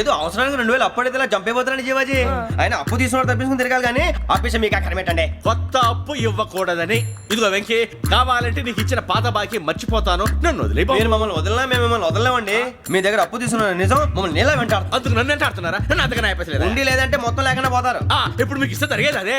ఏదో అవసరానికి రెండు వేలు అప్పుడైతే ఇలా చంపేపోతున్నాడు జీవాజీ. ఆయన అప్పు తీసుకున్నాడు తప్పించుకుని తిరగాలి కానీ ఆపేసి మీకు అక్కడ పెట్టండి కొత్త అప్పు ఇవ్వకూడదని. ఇదిగో వెంకీ కావాలంటే నీకు ఇచ్చిన పాత బాకీ మర్చిపోతాను. నన్ను వదిలే మీరు మమ్మల్ని వదలనా మేము మిమ్మల్ని వదలలేమండి. మీ దగ్గర అప్పు తీసుకున్న నిజం మమ్మల్ని నీలా వెంటాడు అందుకు నన్ను ఎంత ఆడుతున్నారా నన్ను అంతగా నాయపసలేదు? ఉండి లేదంటే మొత్తం లేకుండా పోతారు. ఇప్పుడు మీకు ఇస్తే జరిగేది అదే.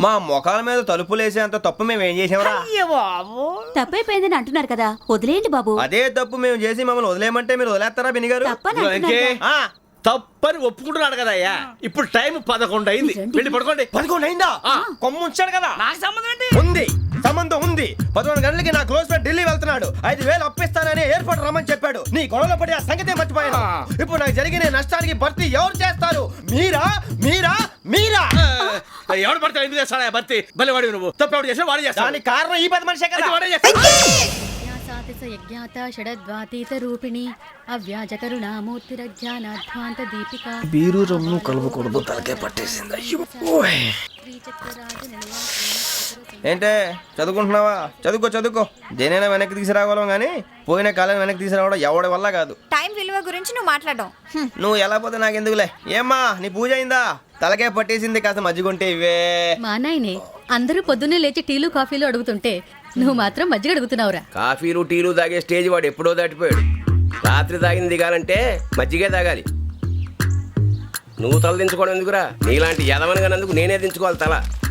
మా మొఖాల మీద తలుపులు వేసేంత తప్పు మేము ఏం చేసామరా అయ్య బాబు. తప్పైపోయిందని అంటున్నారు కదా వదిలేయండి బాబు. అదే తప్పు మేము చేసి మమ్మల్ని వదిలేయమంటే మీరు వదిలేస్తారా బిని గారు తప్పని అంటున్నారు కదా. ఆ, తప్పని ఒప్పుకుంటున్నాడు కదా అయ్యా. ఇప్పుడు టైం పదకొండు అయింది. వెళ్ళి పడుకోండి. పదకొండు అయిందా? ఆ. కొమ్ము ఉంచాడు కదా. నాకు సంబంధం ఏంటి? ఉంది. సంబంధం ఉంది. పదకొండు గంటలకి నా క్లోజ్ ఫ్రెండ్ ఢిల్లీ వెళ్తున్నాడు. ఐదు వేలు అప్పిస్తానని ఎయిర్పోర్ట్ రమ్మని చెప్పాడు. నీ గొడవలో పడి ఆ సంగతి మర్చిపోయాను. ఇప్పుడు నాకు జరిగిన నష్టానికి భర్తీ ఎవరు చేస్తారు? మీరా? మీరా? మీరా? ఆ, ఎవడు పడితే ఎందుకు చేస్తాడా భర్తీ? భలే వాడి నువ్వు. తప్పు ఎవడు చేసినా వాడే చేస్తాడు. దానికి కారణం ఈ పది మనిషే కదా. వాడే స యజ్ఞాత షడద్వాతీత రూపిణి అవ్యాజ కరుణామూర్తిరజ్ఞానాధ్వాంత దీపిక బీరు రమ్ము కలుపుకూడదు తలకే పట్టేసింది ఏంటే చదువుకుంటున్నావా? చదువుకో చదువుకో. దేనైనా వెనక్కి తీసుకురావాలం కానీ పోయిన కాలం వెనక్కి తీసుకురావడం ఎవడి వల్ల కాదు. టైం విలువ గురించి నువ్వు మాట్లాడడం. నువ్వు ఎలా పోతే నాకు ఎందుకులే ఏమ్మా నీ పూజ అయిందా? తలకే పట్టేసింది కాస్త మజ్జిగుంటే ఇవే. మా నాయనే అందరూ పొద్దున్నే లేచి టీలు కాఫీలు అడుగుతుంటే నువ్వు మాత్రం మజ్జిగ అడుగుతున్నావురా. కాఫీలు టీలు తాగే స్టేజ్ వాడు ఎప్పుడో దాటిపోయాడు. రాత్రి తాగింది దిగాలంటే మజ్జిగే తాగాలి. నువ్వు తల దించుకోవడం ఎందుకురా? నీలాంటి యదవనగానందుకు నేనే దించుకోవాలి తల.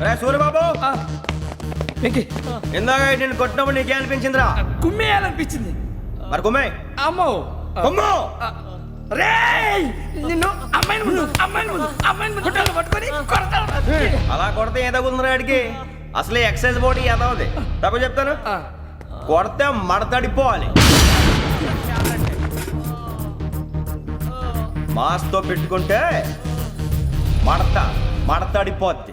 రే సూర్యబాబు. వెంకీ. ఇందాక నేను కొట్టినప్పుడు నీకే అనిపించిందిరా? కుమ్మేయాలనిపించింది మరి కొమ్మే. అమ్మో. కొమ్ము. రేయ్! నిన్ను అమ్మాయిని ముందు అమ్మాయిని ముందు అమ్మాయిని ముందు గుడ్డలు పట్టుకొని అలా కొడితే ఏ తగ్గుతుందిరా ఆడికి. అసలే ఎక్సైజ్ బాడీ ఏదవుది తప్పు చెప్తాను? కొడితే మడతడిపోవాలి మాస్తో పెట్టుకుంటే మడత మడతడిపోద్ది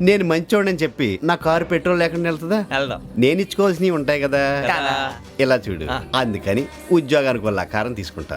నేను మంచోడని చెప్పి నా కారు పెట్రోల్ లేకుండా వెళ్తుందా వెళ్దాం. నేను ఇచ్చుకోవాల్సినవి ఉంటాయి కదా. ఇలా చూడు. అందుకని ఉద్యోగానికి వాళ్ళ ఆకారం తీసుకుంటా.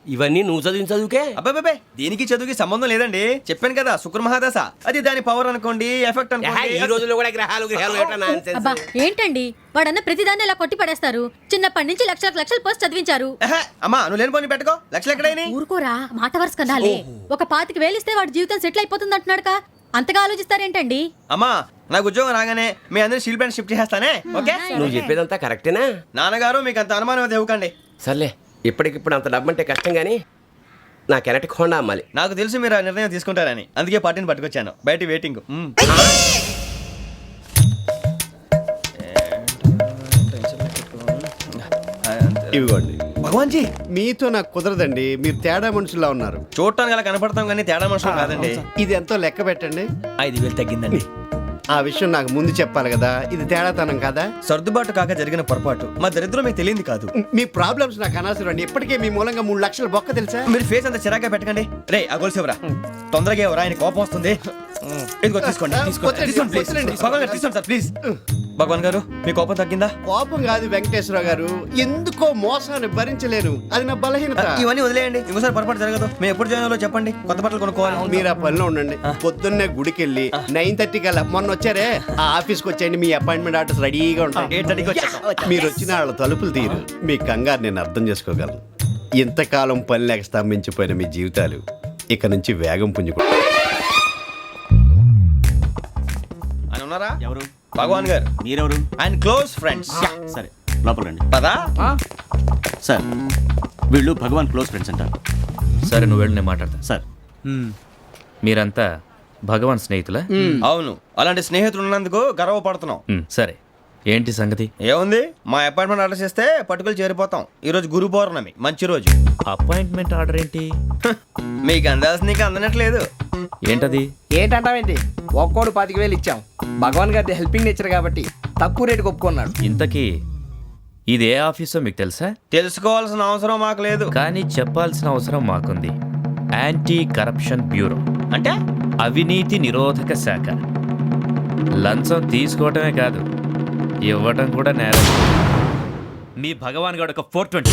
ఇవన్నీ నువ్వు చదివిన చదువుకే? అబ్బాబే దీనికి చదువుకి సంబంధం లేదండి. చెప్పాను కదా శుక్ర మహాదశ అది దాని పవర్ అనుకోండి ఎఫెక్ట్ ఏహే, ఈ అనుకోండి రోజుల్లో కూడా గ్రహాలు గ్రహాలు ఏంటండి? వాడన్న ప్రతిదాన్ని ఇలా కొట్టి పడేస్తారు చిన్నప్పటి నుంచి లక్షలకు లక్షలు పోస్ట్ చదివించారు. అమ్మా నువ్వు లేని పోనీ పెట్టుకో. లక్షలు ఎక్కడైనా ఊరుకోరా మాట వరుస కదాలే. ఒక పాతికి వేలిస్తే వాడి జీవితం సెటిల్ అయిపోతుంది అంటున్నాడుగా అంతగా ఆలోచిస్తారేంటండి? అమ్మా నాకు ఉద్యోగం రాగానే మీ అందరిని స్టీల్ ప్లాంట్ షిఫ్ట్ చేస్తానే ఓకే? నువ్వు చెప్పేదంతా కరెక్టేనా నాన్నగారు మీకు అంత అనుమానం అయితే ఇవ్వకండి. సర్లే. ఇప్పటికిప్పుడు అంత డబ్బు అంటే కష్టం కానీ నా కెనటిక్ హోండా అమ్మాలి. నాకు తెలుసు మీరు ఆ నిర్ణయం తీసుకుంటారని. అందుకే పార్టీని పట్టుకొచ్చాను. బయట వెయిటింగ్. ఇవ్వండి భగవాన్ జీ మీతో నాకు కుదరదండి. మీరు తేడా మనుషులా ఉన్నారు. చూడటానికి అలా కనపడతాం కానీ తేడా మనుషులు కాదండి. ఇది ఎంతో లెక్క పెట్టండి. ఐదు వేలు తగ్గిందండి. ఆ విషయం నాకు ముందు చెప్పాలి కదా. ఇది తేడాతనం కదా? సర్దుబాటు కాక జరిగిన పొరపాటు. మా దరిద్రం మీకు తెలియంది కాదు. మీ ప్రాబ్లమ్స్ నాకు అనవసరం అండి. ఇప్పటికే మీ మూలంగా మూడు లక్షల బొక్క తెలుసా? మీరు ఫేస్ అంత చిరాగ్గా పెట్టకండి. రే ఆ గొలుసు ఎవరా? తొందరగా ఎవరా? ఆయన కోపం వస్తుంది. ఇదిగో తీసుకోండి తీసుకోండి. ప్లీజ్. భగవాన్ గారు తీసుకోండి సార్ ప్లీజ్ భగవాన్ గారు మీ కోపం తగ్గిందా? కోపం కాదు వెంకటేశ్వర గారు. ఎందుకో మోసాన్ని భరించలేను. అది నా బలహీనత. ఇవన్నీ వదిలేయండి. ఇంకోసారి పొరపాటు జరగదు. మేము ఎప్పుడు జాయిన్ అవ్వాలో చెప్పండి. కొత్త బట్టలు కొనుక్కోవాలి. మీరు ఆ పనిలో ఉండండి. పొద్దున్నే గుడికి వెళ్ళి నైన్ థర్టీ కల్లా మొన్న వచ్చారే? ఆ ఆఫీస్కి వచ్చేయండి మీ అపాయింట్మెంట్ ఆర్డర్స్ రెడీగా ఉంటాయి. మీరు వచ్చిన. వాళ్ళ తలుపులు తీరు. మీ కంగారు నేను అర్థం చేసుకోగలను. ఇంతకాలం పని లేక స్తంభించిపోయిన మీ జీవితాలు ఇక నుంచి వేగం పుంజుకో ఆయన ఉన్నారా? ఎవరు? భగవాన్ గారు. మీరెవరు? ఆయన క్లోజ్ ఫ్రెండ్స్. సరే లోపల రండి. పదా. సార్ వీళ్ళు భగవాన్ క్లోజ్ ఫ్రెండ్స్ అంటారు. సరే నువ్వు వెళ్ళి నేను మాట్లాడతా. సార్. మీరంతా భగవాన్ స్నేహితులా? అవును. అలాంటి స్నేహితులు ఉన్నందుకు గర్వపడుతున్నాం సరే. ఏంటి సంగతి? ఏముంది? మా అపాయింట్మెంట్ ఆర్డర్ చేస్తే పట్టుకులు చేరిపోతాం. ఈ రోజు గురు పౌర్ణమి. మంచి రోజు. అపాయింట్మెంట్ ఆర్డర్ ఏంటి? హ, మీకు అందాల్సిన నీకు అందనట్లేదు. ఏంటది? ఏంటంటావేంటి? ఒక్కోడు పాతిక వేలు ఇచ్చాం. భగవాన్ గారి హెల్పింగ్ నేచర్ కాబట్టి తక్కువ రేటుకి ఒప్పుకున్నాడు. ఇంతకీ ఇది ఏ ఆఫీసో మీకు తెలుసా? తెలుసుకోవాల్సిన అవసరం మాకు లేదు. కానీ చెప్పాల్సిన అవసరం మాకుంది. Anti corruption bureau. అంటే? అవినీతి నిరోధక శాఖ. లంచం తీసుకోవటమే కాదు ఇవ్వటం కూడా నేరం. మీ భగవాన్ గారు ఒక ఫోర్ ట్వంటీ.